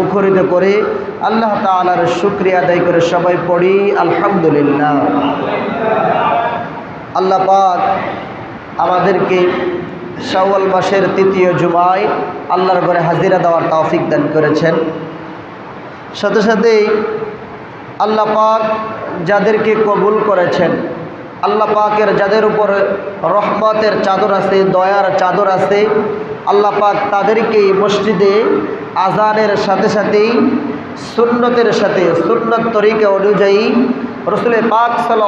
মুখরিত করে আল্লাহ তালার শুক্রিয়া আদায় করে সবাই পড়ি, আলহামদুলিল্লাহ। আল্লাহ পাক আমাদেরকে শাওয়াল মাসের তৃতীয় জুমায় আল্লাহর ঘরে হাজিরা দেওয়ার তৌফিক দান করেছেন। সাথে সাথেই আল্লাহ পাক যাদেরকে কবুল করেছেন আল্লাহ পাকের যাদের উপর রহমতের চাদর আছে, দয়ার চাদর আছে, আল্লাহ পাক তাদেরকে মসজিদে আজানের সাথে সাথেই সুন্নতের সাথে, সুন্নত তরিকা অনুযায়ী রসুল পাক সাল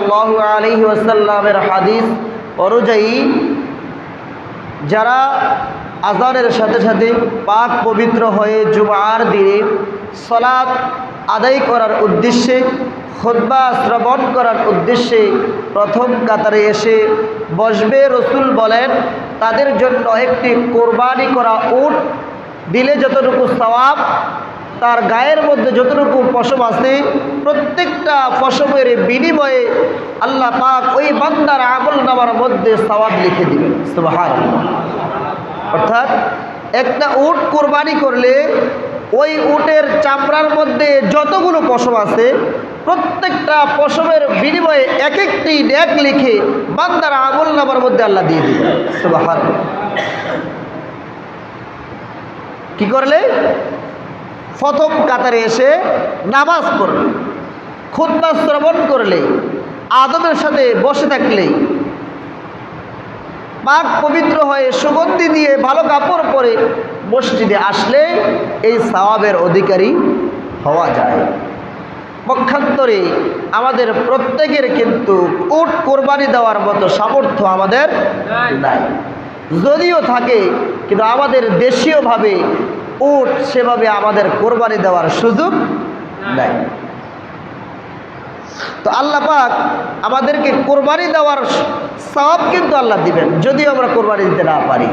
আলহি আসাল্লামের হাদিস অনুযায়ী যারা আজানের সাথে সাথে পাক পবিত্র হয়ে জুমার দিনে সলাদ আদায় করার উদ্দেশ্যে খোদ্া শ্রবণ করার উদ্দেশ্যে প্রথম কাতারে এসে বসবে রসুল বলেন, তাদের জন্য একটি কোরবানি করা উট দিলে যতটুকু সওয়াব, তার গায়ের মধ্যে যতটুকু পশম আছে, প্রত্যেকটা পশমের বিনিময়ে আল্লাহ পাক ওই বান্দার আমল নামার মধ্যে সওয়াব লিখে দিবেন। সুবাহান অর্থাৎ একটা উট কোরবানি করলে ওই উটের চামড়ার মধ্যে যতগুলো পশম আছে প্রত্যেকটা পশমের বিনিময়ে এক একটি ড্যাক লিখে বান্দার আমল নামার মধ্যে আল্লাহ দিয়ে সুবাহান কি করলে? প্রথম কাতারে এসে নামাজ পড়লে খুদ্া শ্রবণ করলে আদমের সাথে বসে থাকলে, পাক পবিত্র হয়ে সুগন্ধি দিয়ে ভালো কাপড় পরে মসজিদে আসলে এই সওয়াবের অধিকারী হওয়া যায়। পক্ষান্তরে আমাদের প্রত্যেকের কিন্তু উট কোরবানি দেওয়ার মতো সামর্থ্য আমাদের নাই। যদিও থাকে কিন্তু আমাদের দেশীয়ভাবে উট সেভাবে আমাদের কোরবানি দেওয়ার সুযোগ নাই। তো আল্লাহ পাক আমাদেরকে কোরবানি দেওয়ার সব কিন্তু আল্লাহ দিবেন যদিও আমরা কোরবানি দিতে না পারি।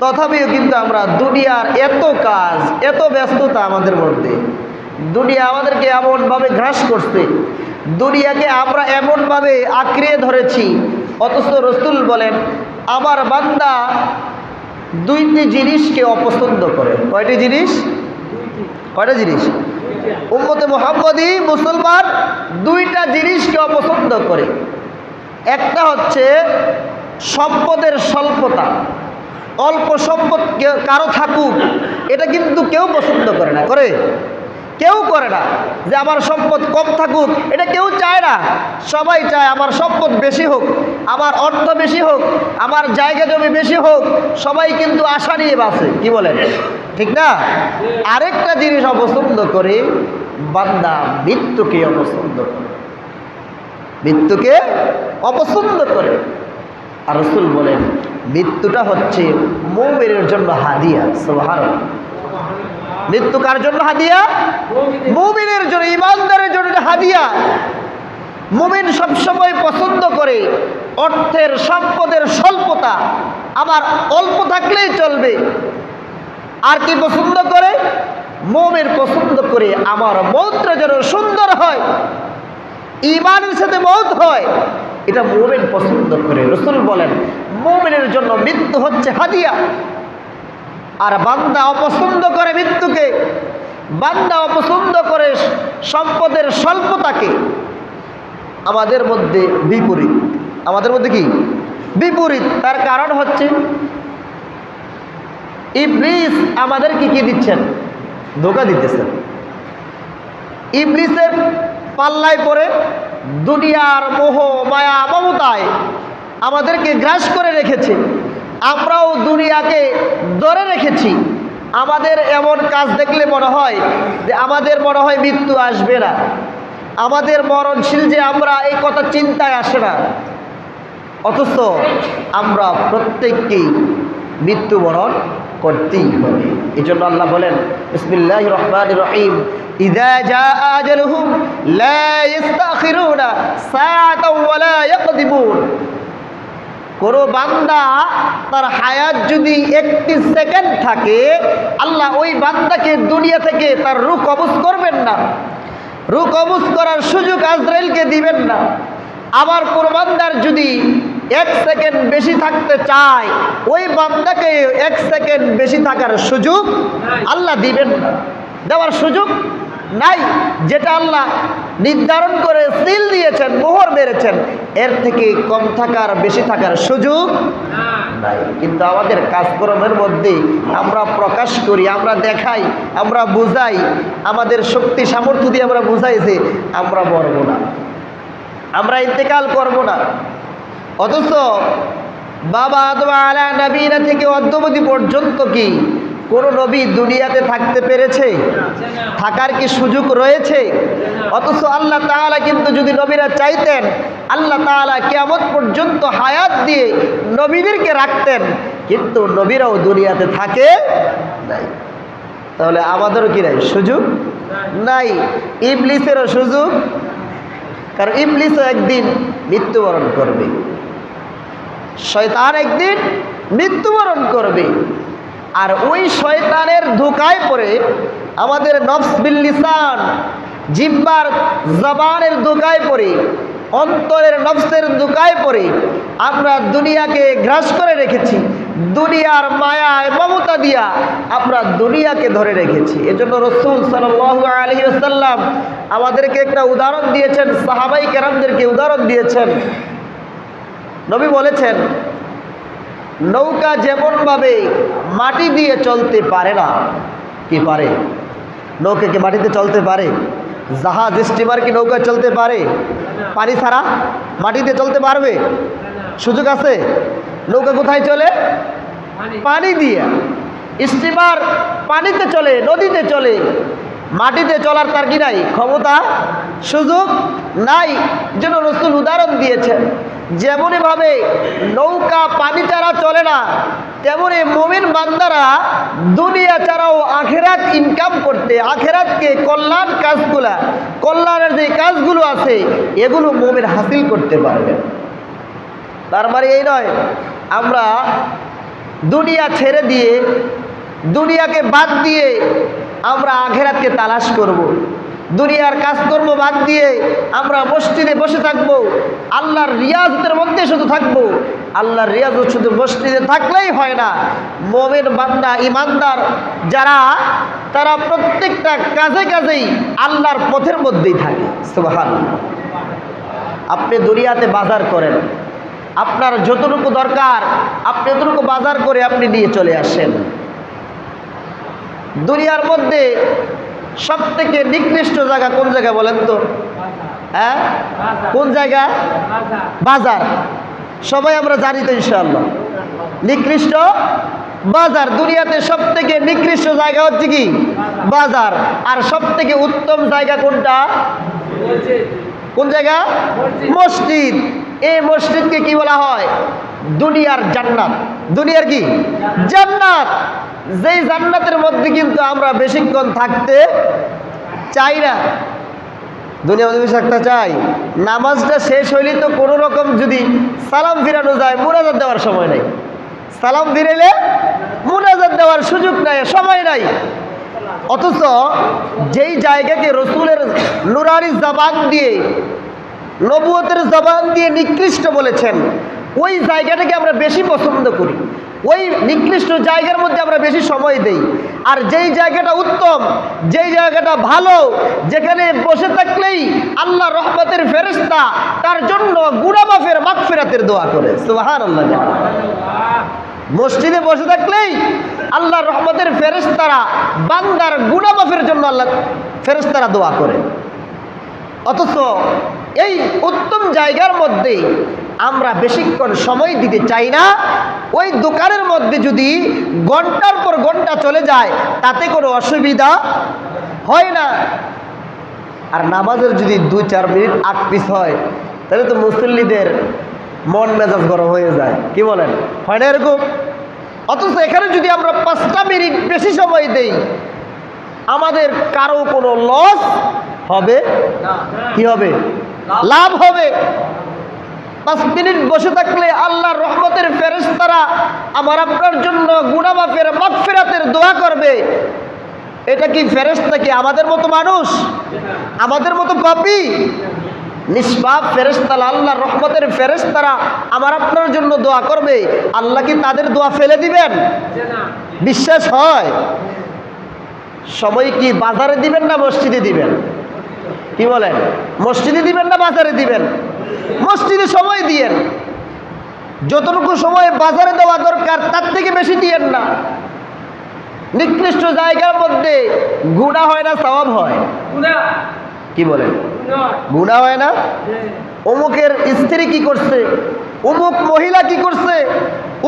তথাপিও কিন্তু আমরা দুনিয়ার এত কাজ এত ব্যস্ততা আমাদের মধ্যে দুনিয়া আমাদেরকে এমনভাবে ঘ্রাস করছে। দুনিয়াকে আমরা এমনভাবে আঁকড়িয়ে ধরেছি। অথচ রসুল বলেন, আমার বান্দা দুইটি জিনিসকে অপছন্দ করে। কয়টি জিনিস? কয়টা জিনিস? উম্মতে মোহাম্মদী মুসলমান দুইটা জিনিসকে অপছন্দ করে। একটা হচ্ছে সম্পদের স্বল্পতা। অল্প সম্পদ কারও থাকুক, এটা কিন্তু কেউ পছন্দ করে না। করে? কেউ করে না। যে আমার সম্পদ কম থাকুক, এটা কেউ চায় না। সবাই চায় আমার সম্পদ বেশি হোক, আমার অর্থ বেশি হোক, আমার জায়গা জমি বেশি হোক, সবাই কিন্তু আশা নিয়ে বাসে কি বলেন? ঠিক না? আরেকটা জিনিস অপছন্দ করে, বান্দা মৃত্যুকে অপছন্দ করে। মৃত্যুকে অপছন্দ করে। আর রসুল বলেন, মৃত্যুটা হচ্ছে মৌমের জন্য হাদিয়া সোহার মৃত্যু কার জন্য হাদিয়া? মুমিনের জন্য, ইমানদারের জন্য হাদিয়া। মুমিন সবসময় পছন্দ করে অর্থের সম্পদের স্বল্পতা। আমার অল্প থাকলেই চলবে। আর কি পছন্দ করে? মোমের পছন্দ করে আমার মৌত্র যেন সুন্দর হয়। ইমানের সাথে মৌত হয়। এটা মোমেন পছন্দ করে। রসুল বলেন, মোমেনের জন্য মৃত্যু হচ্ছে হাদিয়া। আর বান্দা অপছন্দ করে মৃত্যুকে, বান্দা অপছন্দ করে সম্পদের স্বল্পতাকে, আমাদের মধ্যে বিপরীত। আমাদের মধ্যে কি? বিপরীত। তার কারণ হচ্ছে, ইবলিস আমাদেরকে কি দিচ্ছেন? ধোকা দিতেছেন। ইবলিসের পাল্লায় পড়ে দুনিয়ার মোহ, মায়া, মমতায় আমাদেরকে গ্রাস করে রেখেছে। আমরাও দুনিয়াকে ধরে রেখেছি। আমাদের এমন কাজ দেখলে মনে হয় যে আমাদের মনে হয় মৃত্যু আসবে না। আমাদের মরণশীল যে আমরা, এই কথা চিন্তায় আসে না। অথচ আমরা প্রত্যেককেই মৃত্যুবরণ করতেই হবে। এই জন্য আল্লাহ বলেন বিসমিল্লাহ রহমান রহিম ইয়াকদিমুন কোনো বান্দা তার হায়াত যদি একটি সেকেন্ড থাকে, আল্লাহ ওই বান্দাকে দুনিয়া থেকে তার রূপ কবজ করবেন না। রূপ কবজ করার সুযোগ আজরাইলকে দিবেন না। আবার কোনো বান্দার যদি এক সেকেন্ড বেশি থাকতে চায়, ওই বান্দাকে এক সেকেন্ড বেশি থাকার সুযোগ আল্লাহ দিবেন না। দেওয়ার সুযোগ নাই, যেটা আল্লাহ নির্ধারণ করে সিল দিয়েছেন, মোহর মেরেছেন, এর থেকে কম থাকার, বেশি থাকার সুযোগ নাই। কিন্তু আমাদের কাজকর্মের মধ্যে আমরা প্রকাশ করি, আমরা দেখাই, আমরা বুঝাই, আমাদের শক্তি, সামর্থ্য দিয়ে আমরা বুঝাই যে আমরা মরবো না। আমরা ইন্তেকাল করব না। অথচ বাবা আদম আলা নবীনা থেকে অদ্যবধি পর্যন্ত কি কোনো নবী দুনিয়াতে থাকতে পেরেছে? থাকার কি সুযোগ রয়েছে? অথচ আল্লাহ তাআলা কিন্তু যদি নবীরা চাইতেন, আল্লাহ তাআলা কেমন পর্যন্ত হায়াত দিয়ে নবীদেরকে রাখতেন, কিন্তু নবীরাও দুনিয়াতে থাকে নাই। তাহলে আমাদেরও কি নাই? সুযোগ নাই। ইবলিসেরও সুযোগ, কারণ ইবলিসও একদিন মৃত্যুবরণ করবে। শয়তান একদিন মৃত্যুবরণ করবে। আর ওই শয়তানের ধোকায় পড়ে আমাদের নফস বিল্লিসান জিব্বার জবানের ধোকায় পড়ে, অন্তরের নফসের ধোকায় পড়ে আমরা দুনিয়াকে গ্রাস করে রেখেছি, দুনিয়ার মায়ায় মমতা দিয়া আমরা দুনিয়াকে ধরে রেখেছি। এজন্য রসুল সাল্লাহ আলহি আসাল্লাম আমাদেরকে একটা উদাহরণ দিয়েছেন, সাহাবাই কেরামদেরকে উদাহরণ দিয়েছেন। নবী বলেছেন নৌকা যেমনভাবে মাটি দিয়ে চলতে পারে না কি পারে? নৌকা কি মাটিতে চলতে পারে? জাহাজ স্টিমার কি নৌকা চলতে পারে? পানি ছাড়া মাটিতে চলতে পারবে? সুযোগ আছে? নৌকা কোথায় চলে? পানি। দিয়ে। স্টিমার পানিতে চলে নদীতে চলে। মাটিতে চলার তার কি নাই? ক্ষমতা সুযোগ নাই। যেন রসুল উদাহরণ দিয়েছেন। যেমনইভাবে নৌকা পানি ছাড়া চলে না তেমনি মোমিন বান্দারা দুনিয়া ছাড়াও আখেরাত ইনকাম করতে, আখেরাতকে কল্যাণ কাজগুলা, কল্যাণের যে কাজগুলো আছে, এগুলো মোমিন হাসিল করতে পারবে তার মানে এই নয়, আমরা দুনিয়া ছেড়ে দিয়ে, দুনিয়াকে বাদ দিয়ে আমরা আখেরাতকে তালাশ করব। দুনিয়ার কাজকর্ম বাদ দিয়ে আমরা মসজিদে বসে থাকব, আল্লাহর রিয়াজতের মধ্যে শুধু থাকব। আল্লাহর রিয়াজত শুধু মসজিদে থাকলেই হয় না। মোমেন বান্দা, ইমানদার যারা, তারা প্রত্যেকটা কাজে কাজেই আল্লাহর পথের মধ্যেই থাকে। সুবাহান আপনি দুনিয়াতে বাজার করেন। আপনার যতটুকু দরকার, আপনি যতটুকু বাজার করে আপনি নিয়ে চলে আসেন। দুনিয়ার মধ্যে সব থেকে নিকৃষ্ট জায়গা কোন জায়গা বলেন তো? হ্যাঁ? কোন জায়গা? বাজার। সবাই আমরা জানি তো ইনশাল্লাহ নিকৃষ্ট বাজার। দুনিয়াতে সব থেকে নিকৃষ্ট জায়গা হচ্ছে কি? বাজার। আর সব থেকে উত্তম জায়গা কোনটা? কোন জায়গা? মসজিদ। এই মসজিদকে কি বলা হয়? দুনিয়ার জান্নাত। দুনিয়ার কি? জান্নাত। যেই জান্নাতের মধ্যে কিন্তু আমরা বেশিক্ষণ থাকতে চাই না। দুনিয়ার মধ্যে থাকতে চাই, নামাজটা শেষ হইলে তো কোনো রকম যদি সালাম ফিরানো যায়, মুনাজাত দেওয়ার সময় নেই। সালাম ফিরেলে মুনাজাত দেওয়ার সুযোগ নাই, সময় নাই। অথচ যেই জায়গাকে রসুলের নুরারি জবান দিয়ে, নবুয়তের জবান দিয়ে নিকৃষ্ট বলেছেন, ওই জায়গাটাকে আমরা বেশি পছন্দ করি। ওই নিকৃষ্ট জায়গার মধ্যে আমরা বেশি সময় দেই। আর যেই জায়গাটা উত্তম, যেই জায়গাটা ভালো, যেখানে বসে থাকলেই আল্লাহ রহমতের ফেরেস্তা তার জন্য গুড়াবাফের মাগফিরাতের দোয়া করে। সুবাহান আল্লাহ মসজিদে বসে থাকলেই আল্লাহ রহমতের ফেরেস্তারা বান্দার গুণামাফের জন্য আল্লাহ ফেরেস্তারা দোয়া করে। অথচ এই উত্তম জায়গার মধ্যে আমরা বেশিক্ষণ সময় দিতে চাই না। ওই দোকানের মধ্যে যদি ঘণ্টার পর ঘণ্টা চলে যায়, তাতে কোনো অসুবিধা হয় না। আর নামাজের যদি দুই, চার মিনিট আগ পিস হয়, তাহলে তো মুসল্লিদের মন মেজাজ গরম হয়ে যায়। কি বলেন? হয় না এরকম? অথচ এখানে যদি আমরা পাঁচটা মিনিট বেশি সময় দেই, আমাদের কারও কোনো লস হবে? কি হবে? লাভ হবে। পাঁচ মিনিট বসে থাকলে আল্লাহর রহমতের ফেরেশতারা আমার আপনার জন্য গুণামাফের মাগফিরাতের দোয়া করবে। এটা কি ফেরেশতা কি আমাদের মতো মানুষ? আমাদের মতো কপি নিষ্পাপ ফেরেস্তাল আল্লাহ রহমতের ফেরেস্তারা আমার আপনার জন্য দোয়া করবে। আল্লাহ কি তাদের দোয়া ফেলে দিবেন? বিশ্বাস হয়? সময় কি বাজারে দিবেন না মসজিদে দিবেন? কি বলেন? মসজিদে দিবেন না বাজারে দিবেন? মসজিদে সময় দিয়েন। যতটুকু সময় বাজারে দেওয়া দরকার তার থেকে বেশি দিয়েন না। নিকৃষ্ট জায়গার মধ্যে গুণা হয় না সওয়াব হয়। কি বলেন? গুণা হয় না? অমুকের স্ত্রী কি করছে? অমুক মহিলা কি করছে?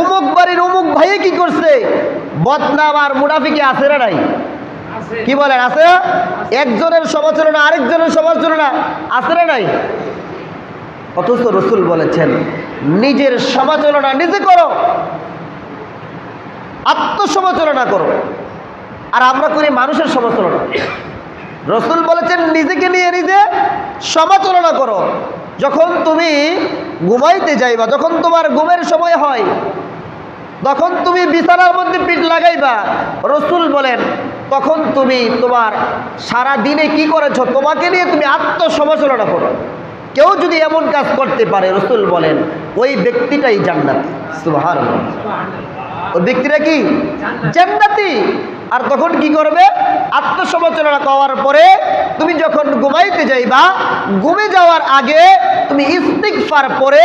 অমুক বাড়ির অমুক ভাইয়ে কি করছে? বদনাম আর মুনাফিকে আছে না নাই? কি বলেন আছে? না? একজনের সমালোচনা আরেকজনের সমালোচনা আছে না নাই? অথচ রসুল বলেছেন, নিজের সমালোচনা নিজে করো, আত্মসমালোচনা করো, আর আমরা করি মানুষের সমালোচনা। রসুল বলেছেন, নিজেকে নিয়ে নিজে সমালোচনা করো। যখন তুমি ঘুমাইতে যাইবা, যখন তোমার ঘুমের সময় হয়, তখন তুমি বিছানার মধ্যে পিঠ লাগাইবা। রসুল বলেন, তখন তুমি তোমার সারা দিনে কি করেছ? তোমাকে নিয়ে তুমি আত্মসমালোচনা করো। কেউ যদি এমন কাজ করতে পারে রসুল বলেন ওই ব্যক্তিটাই জান্নাতি। সুবহান ওই ব্যক্তিটা কি? জান্নাতি। আর তখন কি করবে? আত্মসমালোচনা করার পরে তুমি যখন ঘুমাইতে যাইবা, ঘুমে যাওয়ার আগে তুমি ইস্তিকফার পরে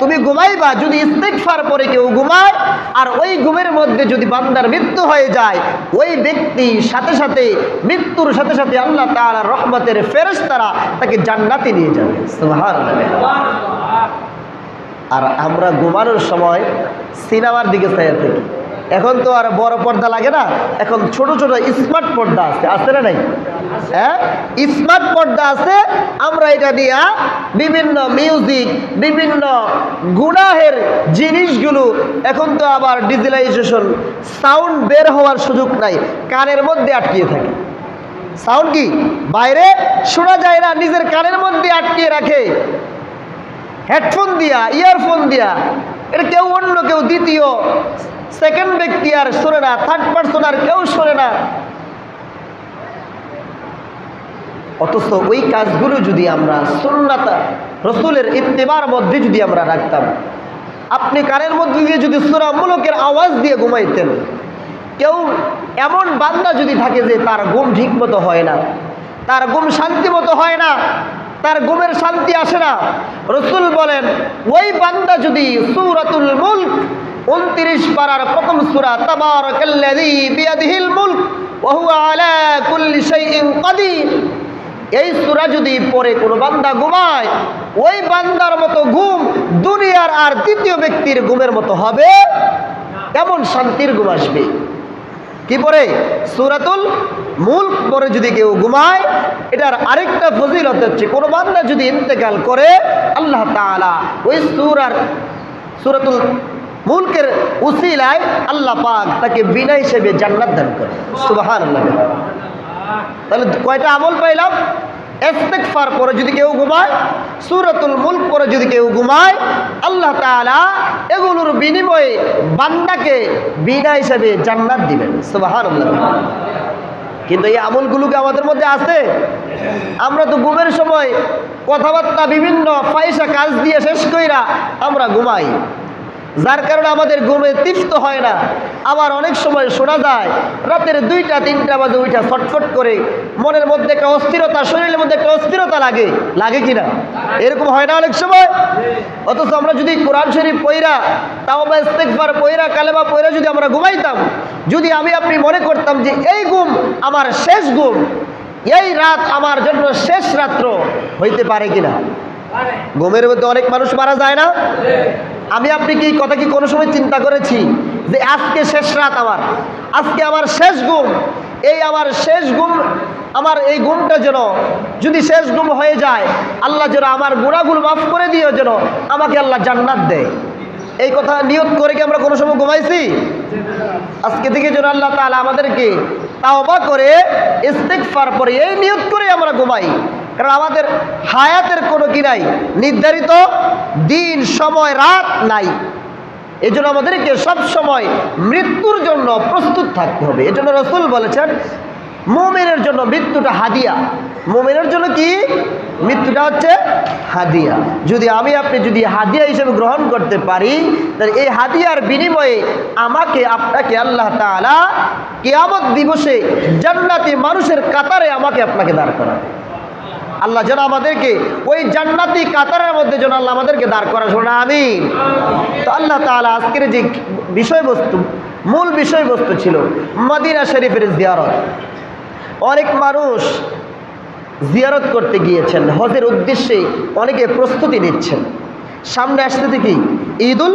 তুমি ঘুমাইবা। যদি ইস্তিকফার পরে কেউ ঘুমায়, আর ওই ঘুমের মধ্যে যদি বান্দার মৃত্যু হয়ে যায়, ওই ব্যক্তি সাথে সাথে, মৃত্যুর সাথে সাথে আল্লাহ তার রহমতের ফেরেশতারা তাকে জান্নাতে নিয়ে যাবে। সুবহানাল্লাহ। আর আমরা ঘুমানোর সময় সিনেমার দিকে চাইয়া থাকি। এখন তো আর বড় পর্দা লাগে না, এখন ছোট ছোট স্মার্ট পর্দা আছে আছে না নাই? হ্যাঁ? স্মার্ট পর্দা আছে, আমরা এটা নিয়ে বিভিন্ন মিউজিক, বিভিন্ন গুনাহের জিনিসগুলো, এখন তো আবার ডিজিটালাইজেশন সাউন্ড বের হওয়ার সুযোগ নাই, কানের মধ্যে আটকিয়ে থাকে। সাউন্ড কি? বাইরে শোনা যায় না, নিজের কানের মধ্যে আটকিয়ে রাখে। হেডফোন দিয়া, ইয়ারফোন দিয়া এটা কেউ অন্য কেউ দ্বিতীয় সেকেন্ড ব্যক্তি আর শোনে না থার্ড পার্সন আর কেউ শোনে না। অথচ ওই কাজগুলো যদি আমরা সুন্নাতা, রসুলের ইত্তেবার মধ্যে যদি আমরা রাখতাম, আপনি কানের মধ্যে দিয়ে যদি সুরামূলকের আওয়াজ দিয়ে ঘুমাইতেন, কেউ এমন বান্দা যদি থাকে যে তার ঘুম ঠিক মতো হয় না, তার ঘুম শান্তি মতো হয় না তার ঘুমের শান্তি আসে না। রসুল বলেন, ওই বান্দা যদি সুরাতুল মুল্ক, উনত্রিশ পারার প্রথম সুরা তাবার বিয়াদিহিল মুল্ক ওহু আলা কুল্লি শাইইন এই সুরা যদি পরে কোনো বান্দা ঘুমায়, ওই বান্দার মতো ঘুম দুনিয়ার আর দ্বিতীয় ব্যক্তির ঘুমের মতো হবে। এমন শান্তির ঘুম আসবে? কি পরে সুরাতুল মূল পরে যদি কেউ ঘুমায়, এটার আরেকটা ফজিলত হচ্ছে, কোনো বান্দা যদি ইন্তেকাল করে, আল্লাহ তালা ওই সুরার, সুরাতুল মুলকের উসিলায় আল্লাহ পাক তাকে বিনা হিসেবে জান্নাত দান করে। আল্লাহ তাহলে কয়টা আমল পাইলাম? ইস্তেগফার পরে যদি কেউ ঘুমায়, সুরতুল মুলক পরে যদি কেউ ঘুমায়, আল্লাহ তাআলা এগুলোর বিনিময়ে বান্দাকে বিনা হিসাবে জান্নাত দিবেন। সুবহানাল্লাহ। কিন্তু এই আমলগুলোকে আমাদের মধ্যে আছে? আমরা তো ঘুমের সময় কথাবার্তা বিভিন্ন পয়সা কাজ দিয়ে শেষ কইরা আমরা ঘুমাই। যার কারণে আমাদের ঘুমে তৃপ্ত হয় না। আবার অনেক সময় শোনা যায়, রাতের দুইটা, তিনটা বাজে উইটা ছটফট করে। মনের মধ্যে একটা অস্থিরতা, শরীরের মধ্যে একটা অস্থিরতা লাগে। লাগে কি না? এরকম হয় না অনেক সময়? অথচ আমরা যদি কোরআন শরীফ পইরা তাও বা পইরা, কালেমা পইরা যদি আমরা ঘুমাইতাম, যদি আমি আপনি মনে করতাম যে এই ঘুম আমার শেষ ঘুম, এই রাত আমার জন্য শেষ রাত্র, হইতে পারে কিনা ঘুমের মধ্যে অনেক মানুষ মারা যায় না? আমি আপনি কি কথা কি কোনো সময় চিন্তা করেছি? যে আজকে শেষ রাত আমার। আজকে আমার শেষ ঘুম। এই আমার শেষ ঘুম, আমার এই ঘুমটা যেন যদি শেষ ঘুম হয়ে যায়, আল্লাহ যেন আমার গুণাগুলো মাফ করে দিও যেন আমাকে আল্লাহ জান্নাত দেয়। এই কথা নিয়ত করে কি আমরা কোনো সময় ঘুমাইছি? আজকে থেকে যেন আল্লাহ তাআলা আমাদেরকে তাওবা করে ইস্তেকফার পরে এই নিয়ত করে আমরা ঘুমাই। কারণ আমাদের হায়াতের কোনো কি নাই? নির্ধারিত দিন, সময়, রাত নাই। এই জন্য আমাদেরকে সব সময় মৃত্যুর জন্য প্রস্তুত থাকতে হবে। এই জন্য রসুল বলেছেন, মোমেনের জন্য মৃত্যুটা হাদিয়া। মোমেনের জন্য কি? মৃত্যুটা হচ্ছে হাদিয়া। যদি আমি, আপনি যদি হাদিয়া হিসেবে গ্রহণ করতে পারি, তাহলে এই হাদিয়ার বিনিময়ে আমাকে, আপনাকে আল্লাহ তাআলা কেয়ামত দিবসে জান্নাতি মানুষের কাতারে আমাকে আপনাকে দাঁড় করাবে। আল্লাহ যেন আমাদেরকে ওই জান্নাতি কাতারের মধ্যে যেন আল্লাহ আমাদেরকে দাঁড় করা শোনা আমি তো আল্লাহ তাআলা আজকের যে বিষয়বস্তু, মূল বিষয়বস্তু ছিল মদিনা শরীফের জিয়ারত। অনেক মানুষ জিয়ারত করতে গিয়েছেন, হজের উদ্দেশ্যে অনেকে প্রস্তুতি নিচ্ছেন। সামনে আসতে কি? ঈদুল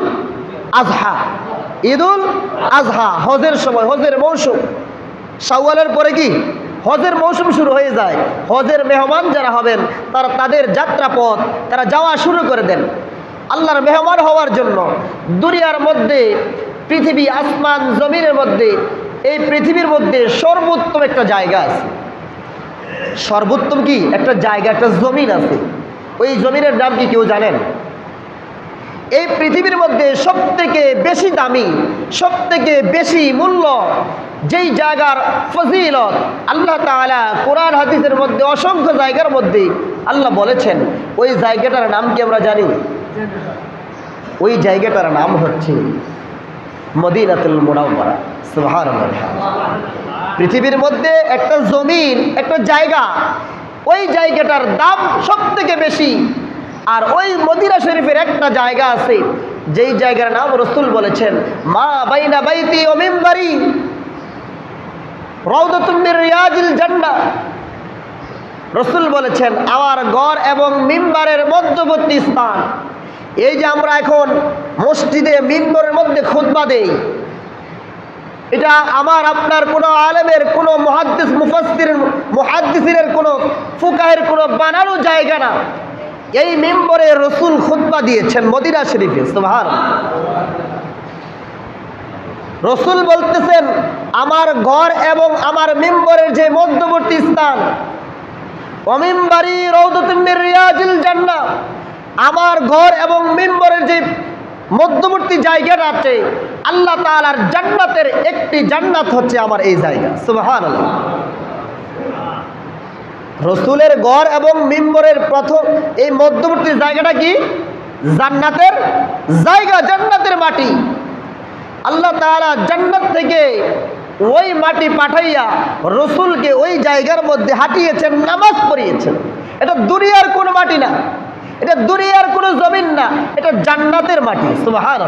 আজহা। ঈদুল আজহা, হজের সময়, হজের মৌসুম। শাওয়ালের পরে কি? হজের মৌসুম শুরু হয়ে যায়, হজের মেহমান যারা হবেন, তারা তাদের যাত্রাপথ, তারা যাওয়া শুরু করে দেন। আল্লাহর মেহমান হওয়ার জন্য দুনিয়ার মধ্যে, পৃথিবী আসমান, জমিনের মধ্যে, এই পৃথিবীর মধ্যে সর্বোত্তম একটা জায়গা আছে। সর্বোত্তম কি? একটা জায়গা, একটা জমিন আছে। ওই জমিনের নাম কি কেউ জানেন? এই পৃথিবীর মধ্যে সব থেকে বেশি দামি সব থেকে বেশি মূল্য যেই জায়গার ফজিলত, আল্লাহ তাআলা কোরআন হাদিসের মধ্যে, অসংখ্য জায়গার মধ্যে আল্লাহ বলেছেন, ওই জায়গাটার নাম কি আমরা জানি? ওই জায়গাটার নাম হচ্ছে মদিনাতুল মুনাওয়ারা। সুবহানাল্লাহ। পৃথিবীর মধ্যে একটা জমিন, একটা জায়গা, ওই জায়গাটার দাম সব থেকে বেশি। আর ওই মদিনা শরীফের একটা জায়গা আছে, যেই জায়গার নাম রসুল বলেছেন, মা বাইনা বাইতি ও মেম্বারি রৌদতুল্লির রিয়াজিল জান্না। রসুল বলেছেন, আমার গড় এবং মিম্বারের মধ্যবর্তী স্থান। এই যে আমরা এখন মসজিদে, মিম্বরের মধ্যে খুতবা দেই, এটা আমার, আপনার কোনো আলেমের, কোনো মহাদ্দিস মুফাসির মুহাদ্দিসিনের কোনো, ফুকাহের কোনো বানানো জায়গা না। এই মেম্বরে রসুল খুতবা দিয়েছেন মদিনা শরীফে সুবহান রসুল বলতেছেন, আমার ঘর এবং আমার মেম্বরের যে মধ্যবর্তী স্থান রিয়াজিল আমার ঘর এবং মেম্বরের যে মধ্যবর্তী জায়গাটা আছে, আল্লাহ তাআলার জান্নাতের একটি জান্নাত হচ্ছে আমার এই জায়গা, সুবহানাল্লাহ। রসুলের গড় এবং মিম্বরের প্রথম, এই মধ্যবর্তী জায়গাটা কি? জান্নাতের জায়গা, জান্নাতের মাটি। আল্লাহ তাআলা জান্নাত থেকে ওই মাটি পাঠাইয়া রসুলকে ওই জায়গার মধ্যে হাঁটিয়েছেন, নামাজ পড়িয়েছেন। এটা দুনিয়ার কোনো মাটি না। এটা দুনিয়ার কোনো জমিন না। এটা জান্নাতের মাটি সুবাহান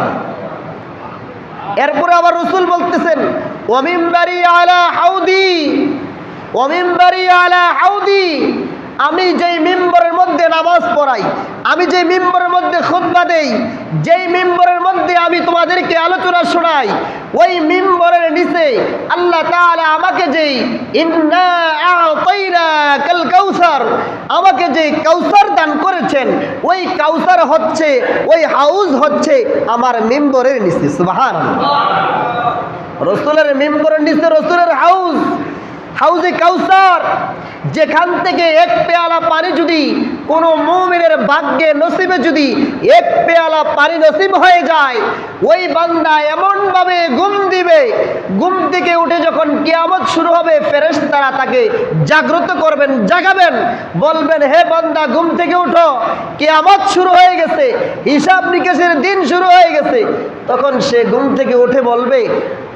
এরপরে আবার রসুল বলতেছেন ওমিমবারি আলা হাউদি। হাউদি। আমি যেই মিম্বরের মধ্যে নামাজ পড়াই, আমি যেই মিম্বরের মধ্যে খুতবা দেই, যেই মিম্বরের মধ্যে আমি তোমাদেরকে আলোচনা শোনাই, ওই মিম্বরের নিচে আল্লাহ তাআলা আমাকে যেই কাল আমাকে যে কাউসার দান করেছেন, ওই কাউসার হচ্ছে, ওই হাউস হচ্ছে আমার মিম্বরের নিচে, সুবহানাল্লাহ। রসুলের মিম্বরের নিচে রসুলের হাউস হাউজে কাউসার, যেখান থেকে এক পেয়ালা পানি যদি কোনো মুমিনের ভাগ্যে নসিবে যদি এক পেয়ালা পানি নসিব হয়ে যায়, ওই বান্দা এমনভাবে ঘুম দিবে, ঘুম থেকে উঠে যখন কিয়ামত শুরু হবে, ফেরেশতারা তাকে জাগ্রত করবেন, জাগাবেন, বলবেন, হে বান্দা, ঘুম থেকে উঠো, কিয়ামত শুরু হয়ে গেছে, হিসাব নিকেশের দিন শুরু হয়ে গেছে। তখন সে ঘুম থেকে উঠে বলবে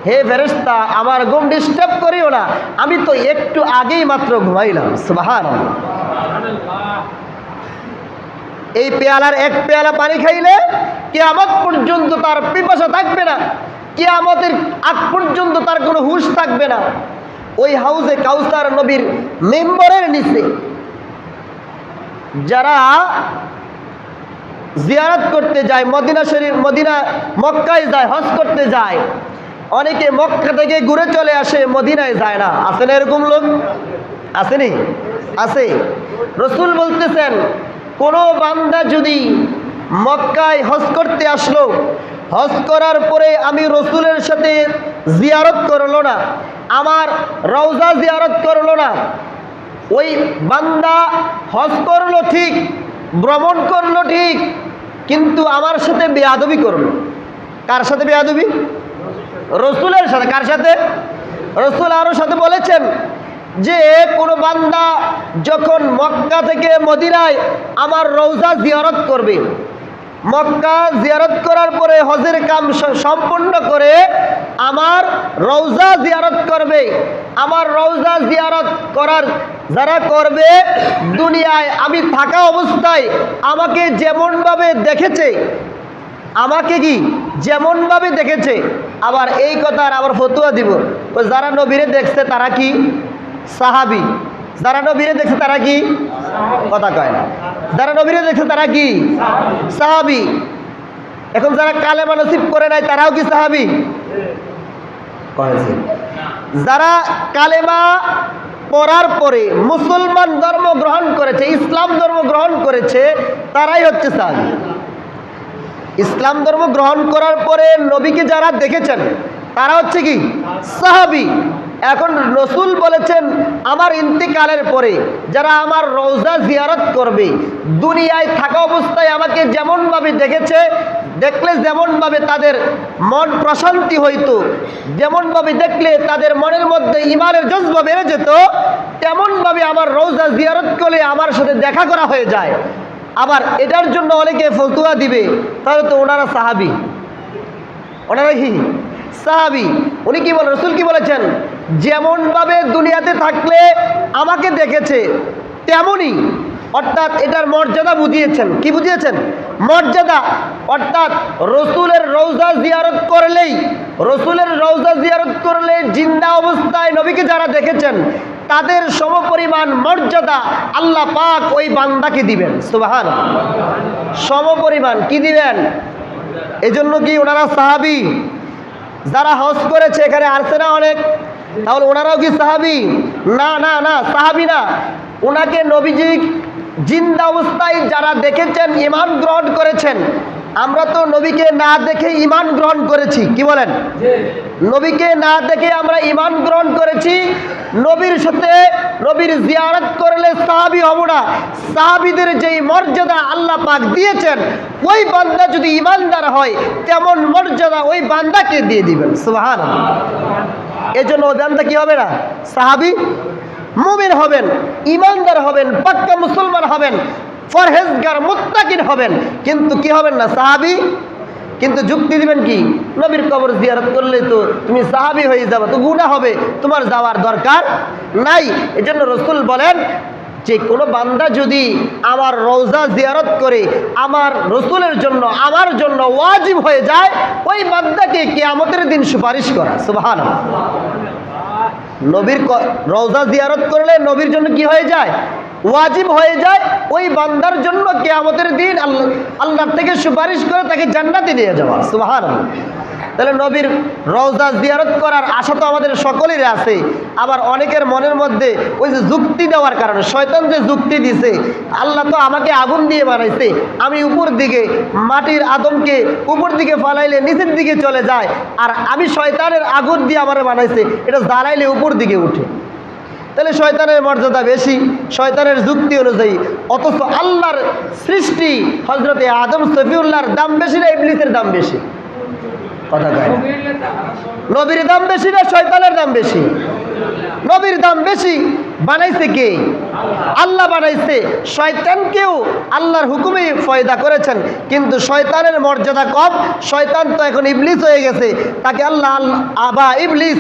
হে ফেরেস্তা আমার ঘুম ডিস্টার্ব করিও না। আমি তো একটু আগেই মাত্র ঘুমাইলাম সুবাহান এই পেয়ালার এক পেয়ালা পানি খাইলে কেয়ামত পর্যন্ত তার পিপাসা থাকবে না, কেয়ামতের আগ পর্যন্ত তার কোনো হুশ থাকবে না। ওই হাউসে কাউসার নবীর মেম্বরের নিচে যারা জিয়ারত করতে যায়, মদিনা শরীফ, মদিনা মক্কায় যায়, হজ করতে যায় অনেকে মক্কা থেকে ঘুরে চলে আসে, মদিনায় যায় না। আছে না এরকম লোক? আসেনি আছে। রসুল বলতেছেন, কোনো বান্দা যদি মক্কায় হজ করতে আসলো, হজ করার পরে আমি রসুলের সাথে জিয়ারত করল না, আমার রওজা জিয়ারত করল না, ওই বান্দা হজ করল ঠিক, ভ্রমণ করল ঠিক, কিন্তু আমার সাথে বেয়াদবি করল। কার সাথে বেয়াদবি? রসুলের সাথে, কার সাথে? রসুল আরও সাথে বলেছেন যে, কোনো বান্দা যখন মক্কা থেকে মদিনায় আমার রৌজা জিয়ারত করবে, মক্কা জিয়ারত করার পরে হজের কাম সম্পূর্ণ করে আমার রৌজা জিয়ারত করবে। আমার রৌজা জিয়ারত করার যারা করবে, দুনিয়ায় আমি থাকা অবস্থায় আমাকে যেমনভাবে দেখেছে, আমাকে কি যেমনভাবে দেখেছে আবার এই কথার আবার ফতুয়া দিব। ও যারা নবীরে দেখছে তারা কি? সাহাবি। যারা নবীরে দেখছে তারা কি? কথা কয় না। যারা নবীরে দেখছে তারা কি? সাহাবি। এখন যারা কালেমা নসিব করে নাই তারাও কি সাহাবি? যারা কালেমা পড়ার পরে মুসলমান ধর্ম গ্রহণ করেছে ইসলাম ধর্ম গ্রহণ করেছে তারাই হচ্ছে সাহাবি। ইসলাম ধর্ম গ্রহণ করার পরে নবীকে যারা দেখেছেন, তারা হচ্ছে কি? সাহাবি। এখন রসুল বলেছেন, আমার ইন্তিকালের পরে যারা আমার রোজা জিয়ারত করবে, দুনিয়ায় থাকা অবস্থায় আমাকে যেমনভাবে দেখেছে, দেখলে যেমনভাবে তাদের মন প্রশান্তি হইতো, যেমনভাবে দেখলে তাদের মনের মধ্যে ইমানের জজ্বা বেড়ে যেত, তেমনভাবে আমার রোজা জিয়ারত করলে আমার সাথে দেখা করা হয়ে যায়। আবার এটার জন্য অনেকে ফতুয়া দিবে, তাহলে তো ওনারা সাহাবি। ওনারা কি? সাহাবি। উনি কি বলেন রসুল কি বলেছেন? যেমনভাবে দুনিয়াতে থাকলে আমাকে দেখেছে, তেমনই অর্থাৎ এটার মর্যাদা বুঝিয়েছেন। কি বুঝিয়েছেন? মর্যাদা। অর্থাৎ রসুলের রৌজা জিয়ারত করলেই, রসুলের রৌজা জিয়ারত করলে জিন্দা অবস্থায় নবীকে যারা দেখেছেন, তাদের সমপরিমাণ মর্যাদা আল্লাহ পাক ওই বান্দাকে দিবেন। সুবাহান সমপরিমাণ কি দিবেন? এজন্য কি ওনারা সাহাবি? যারা হজ করেছে, এখানে আসছে না অনেক। তাহলে ওনারাও কি সাহাবি? না না না, সাহাবি না। ওনাকে নবীজি জিন্দা অবস্থায় যারা দেখেছেন ইমান গ্রহণ করেছেন আমরা তো নবীকে না দেখে ইমান গ্রহণ করেছি কি বলেন? নবীকে না দেখে আমরা ইমান গ্রহণ করেছি নবীর সাথে নবীর জিয়ারত করলে সাহাবি হব না। সাহাবিদের যেই মর্যাদা আল্লাহ পাক দিয়েছেন ওই বান্দা যদি ইমানদার হয় তেমন মর্যাদা ওই বান্দাকে দিয়ে দিবেন। সুবাহান এজন্য ওই বান্দা কি হবে না? সাহাবি মুমিন হবেন ইমানদার হবেন, পাক্কা মুসলমান হবেন ফরহেজগার মুত্তাকিন হবেন। কিন্তু কি হবেন না, সাহাবি? কিন্তু যুক্তি দিবেন কি? নবীর কবর জিয়ারত করলে তো তুমি সাহাবি হয়ে যাবে, তো গুণা হবে, তোমার যাওয়ার দরকার নাই। এজন্য রসুল বলেন, যে কোনো বান্দা যদি আমার রোজা জিয়ারত করে, আমার রসুলের জন্য, আমার জন্য ওয়াজিব হয়ে যায়, ওই বান্দাকে কেয়ামতের দিন সুপারিশ করা সুবাহান নবীর রওজা জিয়ারত করলে নবীর জন্য কি হয়ে যায়? ওয়াজিব হয়ে যায়। ওই বান্দার জন্য কেয়ামতের দিন আল্লাহ, আল্লাহর থেকে সুপারিশ করে তাকে জান্নাতে নিয়ে যাওয়া। সুবাহান তাহলে নবীর রওজা জিয়ারত করার আশা তো আমাদের সকলেরই আছে। আবার অনেকের মনের মধ্যে ওই যে যুক্তি দেওয়ার কারণে, শয়তান যে যুক্তি দিছে, আল্লাহ তো আমাকে আগুন দিয়ে বানাইছে, আমি উপর দিকে, মাটির আদমকে উপর দিকে ফালাইলে নিচের দিকে চলে যায়, আর আমি শয়তানের আগুন দিয়ে আমার বানাইছে, এটা জ্বালাইলে উপর দিকে উঠে। তাহলে শয়তানের মর্যাদা বেশি, শয়তানের যুক্তি অনুযায়ী, অথচ আল্লাহর সৃষ্টি হজরতে আদম সফিউল্লাহর দাম বেশি না ইবলিসের দাম বেশি? কথা নবীর দাম বেশি না শয়তানের দাম বেশি? নবীর দাম বেশি, বানাইছে কে? আল্লাহ বানাইছে। শয়তানকেও আল্লাহর হুকুমেই ফয়দা করেছেন। কিন্তু শয়তানের মর্যাদা কম। শয়তান তো এখন ইবলিস হয়ে গেছে। তাকে আল্লাহ আবা ইবলিস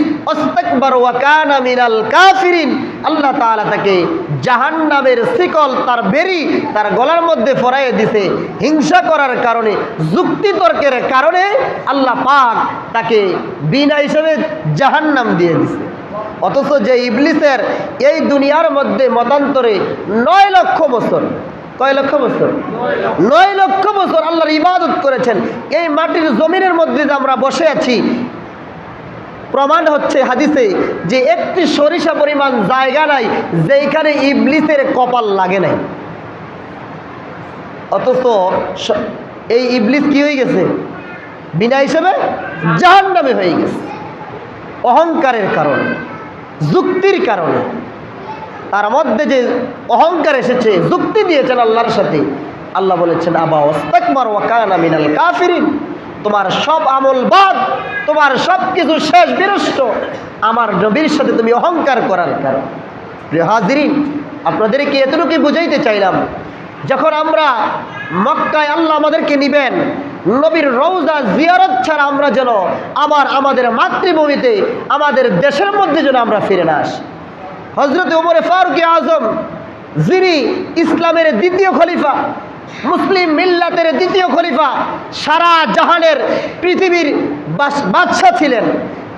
আল্লাহ তাআলা তাকে জাহান্নামের শিকল, তার বেরি, তার গলার মধ্যে ফরাইয়ে দিছে। হিংসা করার কারণে, যুক্তি তর্কের কারণে আল্লাহ পাক তাকে বিনা হিসেবে জাহান্নাম দিয়ে দিছে। অথচ যে ইবলিসের এই দুনিয়ার মধ্যে মতান্তরে নয় লক্ষ বছর, কয় লক্ষ বছর? নয় লক্ষ বছর আল্লাহর ইবাদত করেছেন। এই মাটির জমিনের মধ্যে যে আমরা বসে আছি, প্রমাণ হচ্ছে হাদিসে যে একটি সরিষা পরিমাণ জায়গা নাই যেখানে ইবলিসের কপাল লাগে নাই। অথচ এই ইবলিস কি হয়ে গেছে? বিনা হিসেবে জাহান নামে হয়ে গেছে। অহংকারের কারণে। যুক্তির কারণে। তার মধ্যে যে অহংকার এসেছে, যুক্তি দিয়েছেন আল্লাহর সাথে। আল্লাহ বলেছেন, আবা ওস্তাকবার ওয়াকানা মিনাল কাফিরিন। তোমার সব আমল বাদ, তোমার সব কিছু শেষ, বিনষ্ট। আমার নবীর সাথে তুমি অহংকার করার কারণ। প্রিয় হাজিরিন, আপনাদেরকে এতটুকুই বুঝাইতে চাইলাম, যখন আমরা মক্কায় আল্লাহ আমাদেরকে নিবেন নবীর রৌজা জিয়ারত ছাড়া আমরা যেন আবার আমাদের মাতৃভূমিতে, আমাদের দেশের মধ্যে যেন আমরা ফিরে না আসি। হজরত উমরে ফারুক আজম, যিনি ইসলামের দ্বিতীয় খলিফা, মুসলিম মিল্লাতের দ্বিতীয় খলিফা, সারা জাহানের পৃথিবীর বাদশাহ ছিলেন।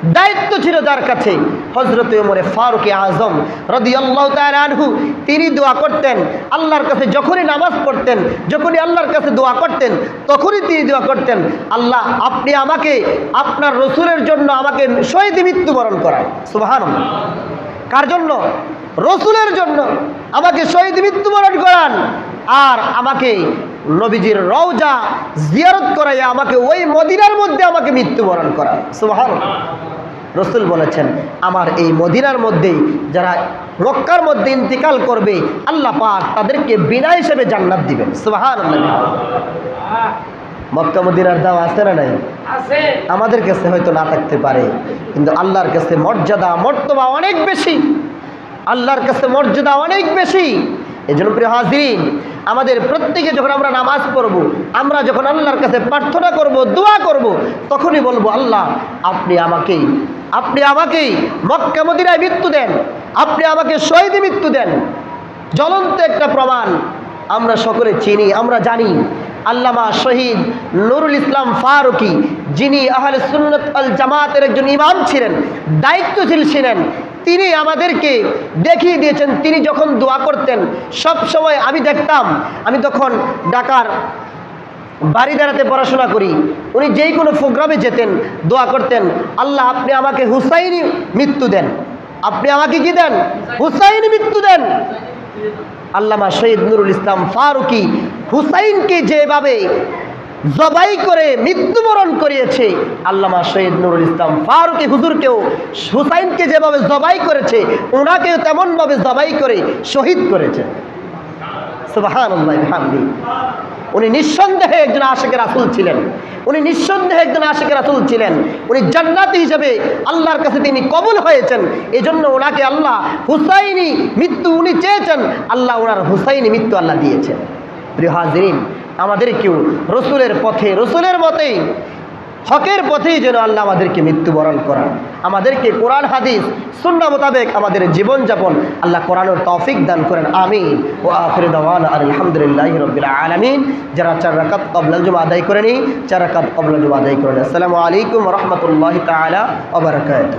দায়িত্ব ছিল যার কাছে। হজরত উমরে ফারুক আজম রদি আল্লাহ আনহু, তিনি দোয়া করতেন, আল্লাহর কাছে যখনই নামাজ পড়তেন, যখনই আল্লাহর কাছে দোয়া করতেন, তখনই তিনি দোয়া করতেন, আল্লাহ আপনি আমাকে, আপনার রসুলের জন্য আমাকে শহীদ মৃত্যুবরণ করান। সুবাহান কার জন্য? রসুলের জন্য আমাকে শহীদ মৃত্যুবরণ করান। আর আমাকে নবীজির রওজা জিয়ারত করাইয়া আমাকে ওই মদিনার মধ্যে আমাকে মৃত্যুবরণ করান সুবাহান রসুল বলেছেন আমার এই মদিনার মধ্যেই যারা রক্ষার মধ্যে ইন্তিকাল করবে আল্লাহ পাক তাদেরকে বিনা হিসেবে জান্নাত দিবেন। সুবাহান মক্কা মদিনার দাম আছে না নাই? আমাদের কাছে হয়তো না থাকতে পারে কিন্তু আল্লাহর কাছে মর্যাদা মর্তবা অনেক বেশি। আল্লাহর কাছে মর্যাদা অনেক বেশি। এই জন্য প্রিয় হাজিরিন আমাদের প্রত্যেকে যখন আমরা নামাজ পড়ব, আমরা যখন আল্লাহর কাছে প্রার্থনা করব, দোয়া করব, তখনই বলব, আল্লাহ, আপনি আমাকেই আপনি আমাকেই মক্কা মদিনায় মৃত্যু দেন, আপনি আমাকে শহীদ মৃত্যু দেন। জ্বলন্ত একটা প্রমাণ আমরা সকলে চিনি, আমরা জানি। আল্লামা শহীদ নুরুল ইসলাম ফারুকি, যিনি আহলে সুন্নত আল জামাতের একজন ইমাম ছিলেন, দায়িত্বশীল ছিলেন। তিনি আমাদেরকে দেখিয়ে দিয়েছেন। তিনি যখন দোয়া করতেন, সব সময় আমি দেখতাম, আমি তখন ঢাকার বাড়ি দাঁড়াতে পড়াশোনা করি। উনি যেই কোনো প্রোগ্রামে যেতেন, দোয়া করতেন, আল্লাহ, আপনি আমাকে হুসাইনি মৃত্যু দেন। আপনি আমাকে কি দেন? হুসাইনি মৃত্যু দেন। আল্লামা শহীদ নুরুল ইসলাম ফারুকি হুসাইনকে যেভাবে জবাই করে মৃত্যুবরণ করিয়েছে। আল্লামা শহীদ নুরুল ইসলাম ফারুকি হুজুরকেও হুসাইনকে যেভাবে জবাই করেছে ওনাকেও তেমনভাবে জবাই করে শহীদ করেছে। উনি নিঃসন্দেহে একজন আশেকের রাসুল ছিলেন। উনি নিঃসন্দেহে একজন আশেকের রাসুল ছিলেন। উনি জান্নাতি হিসেবে আল্লাহর কাছে তিনি কবুল হয়েছেন। এজন্য ওনাকে আল্লাহ হুসাইনি মৃত্যু উনি চেয়েছেন। আল্লাহ ওনার হুসাইনি মৃত্যু আল্লাহ দিয়েছেন। প্রিয় হাজরিন আমাদেরকেও রসুলের পথে, রসুলের মতেই, হকের পথেই যেন আল্লাহ আমাদেরকে মৃত্যুবরণ করান। আমাদেরকে কোরআন, হাদিস শূন্য মোতাবেক আমাদের জীবনযাপন আল্লাহ কোরআনের তৌফিক দান করেন। আমিন। ও আখরে দওয়ান আলহামদুলিল্লাহ রবিল আলমিন। যারা চার রাকাত কবলাল জমা আদায় করেনি, চার রাকাত কবলাল জমা আদায় করেন। আসসালামু আলাইকুম রহমতুল্লাহ তালা ওবরাকাত